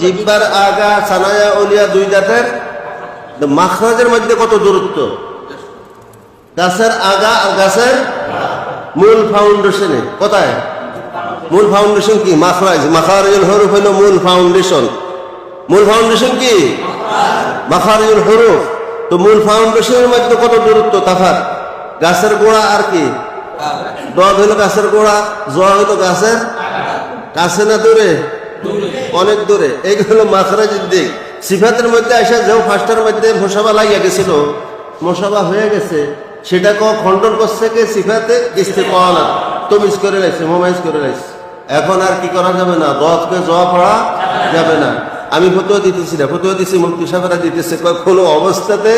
জিব্বার আগা সানায়া অলিয়া দুই দাঁতের মাখরাজের মধ্যে কত দূরত্ব? গাছের আগা আর গাছের মূল ফাউন্ডেশনে কোথায়? মূল ফাউন্ডেশন কি? মাখরাজ। মাখারিজুল হরুফ হইল মূল ফাউন্ডেশন মূল ফাউন্ডেশন কি? মাখারিজুল হরুফ। তো মূল ফাউন্ডেশনের মধ্যে কত দূরত্ব? তাফাত। গাছের গোড়া আর কি? দদ হইল গাছের গোড়া জ হইল গাছের কাছে না দূরে? অনেক দূরে। এইগুলো মাখরাজের দিক। সিফাতের মধ্যে আসা যেও ফার্স্টের মধ্যে মশাবা লাগিয়া গেছিল। মশাবা হয়ে গেছে। সেটা ক খণ্ডন করছে কে? সিফাতে ইস্তেফানা তমিজ করে লাইছে, মোমাইজ করে লাইছে। এখন আর কি করা যাবে না? দতকে জ পড়া যাবে না। আমি ফতুয়া দিতেছি না। ফতুয়া দিছি মুক্তি সাহেবরা দিতেছে। কোনো অবস্থাতে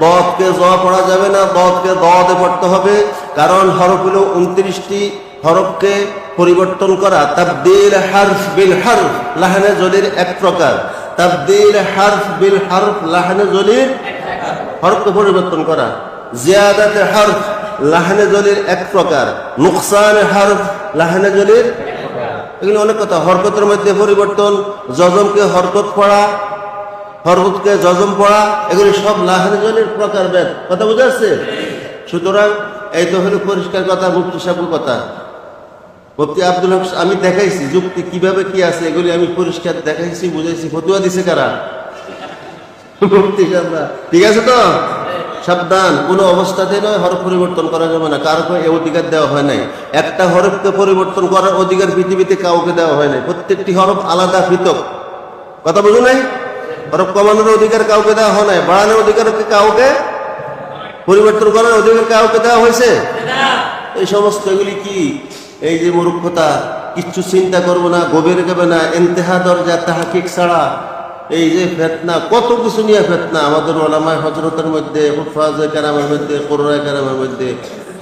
দতকে জ পড়া যাবে না দতকে দতে পড়তে হবে। কারণ হরফ হলো উনত্রিশটি হরফকে পরিবর্তন করা। তাবদিল হারফ বিল হারফ, লাহানে জলির এক প্রকার। তাবদিল হারফ বিল হারফ, লাহানে জলির হরফকে পরিবর্তন করা। জিয়াদাতে হরফ, লাহানে জলির এক প্রকার। নুকসান হরফ, লাহানে জলির এগুলো অনেক কথা। হরকতের মধ্যে পরিবর্তন জজমকে হরকত পড়া হরকতকে জজম পড়া, এগুলি সব লাহানে জলির প্রকার বেদ। কথা বুঝা যাচ্ছে? সুতরাং এই তো হলো পরিষ্কার কথা মুক্তি সাহেবের কথা। মুফতি আব্দুল হক, আমি দেখাইছি যুক্তি কীভাবে কি আছে, এগুলি আমি পরিষ্কার দেখাইছি, বুঝাইছি। ফতুয়া দিছে কারা? মুফতি সাহেবরা। ঠিক আছে তো? সাবধান, কোনো অবস্থাতে নয়, হরফ পরিবর্তন করা যাবে না। কারও এ অধিকার দেওয়া হয় নাই। একটা হরফকে পরিবর্তন করার অধিকার পৃথিবীতে কাউকে দেওয়া হয় নাই। প্রত্যেকটি হরফ আলাদা পৃথক। কথা বুঝো নাই? হরফ কমানোর অধিকার কাউকে দেওয়া হয় নাই বাড়ানোর অধিকার কাউকে পরিবর্তন করার অধিকার কাউকে দেওয়া হয়েছে এই সমস্ত এগুলি কি এই যে মূর্খতা কিচ্ছু চিন্তা করব না গভীর গেবে না এন্তেহা দরজা তাহাকিক ছাড়া এই যে ফেতনা কত কিছু নিয়ে ফেতনা আমাদের ওলামায় হজরতের মধ্যে হুফাজ কারামের মধ্যে কোরআ কারামের মধ্যে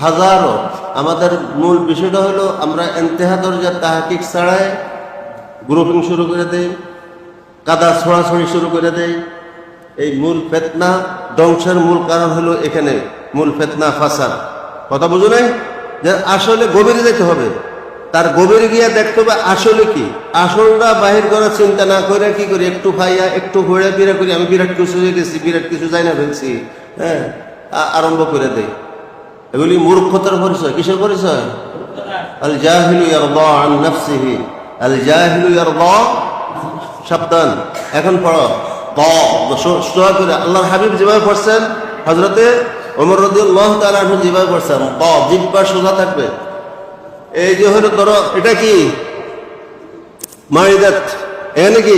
হাজারো আমাদের মূল বিষয়টা হলো আমরা এন্তেহা দরজা তাহাকিক ছাড়াই গ্রুপিং শুরু করে দেই কাদা ছড়াছড়ি শুরু করে দেয়। এই মূল ফেতনা ধ্বংসের মূল কারণ হলো এখানে মূল ফেতনা ফাসাদ। কথা বুঝো নাই? যে আসলে গভীরে যেতে হবে। তার গভীরে গিয়া দেখতে হবে আসলে কি। আসলটা বাহির করার চিন্তা না করে কি করি? একটু খাইয়া একটু ঘুরে ফিরে করি। আমি বিরাট কিছু হয়ে গেছি, বিরাট কিছু যাই না ফেলছি। হ্যাঁ আরম্ভ করে দেয় এগুলি মূর্খতার পরিচয়। কিসের পরিচয়? আল জাহিলু ইয়ারদা আন নাফসিহি। আল জাহিলু ইয়ারদা সাবধান। এখন পড়ো। সোজা করে আল্লাহর হাবিব যেভাবে পড়ছেন হজরতে আল্লাহ পড়ছেন থাকবে। এই যে হলো ধরো, এটা কি?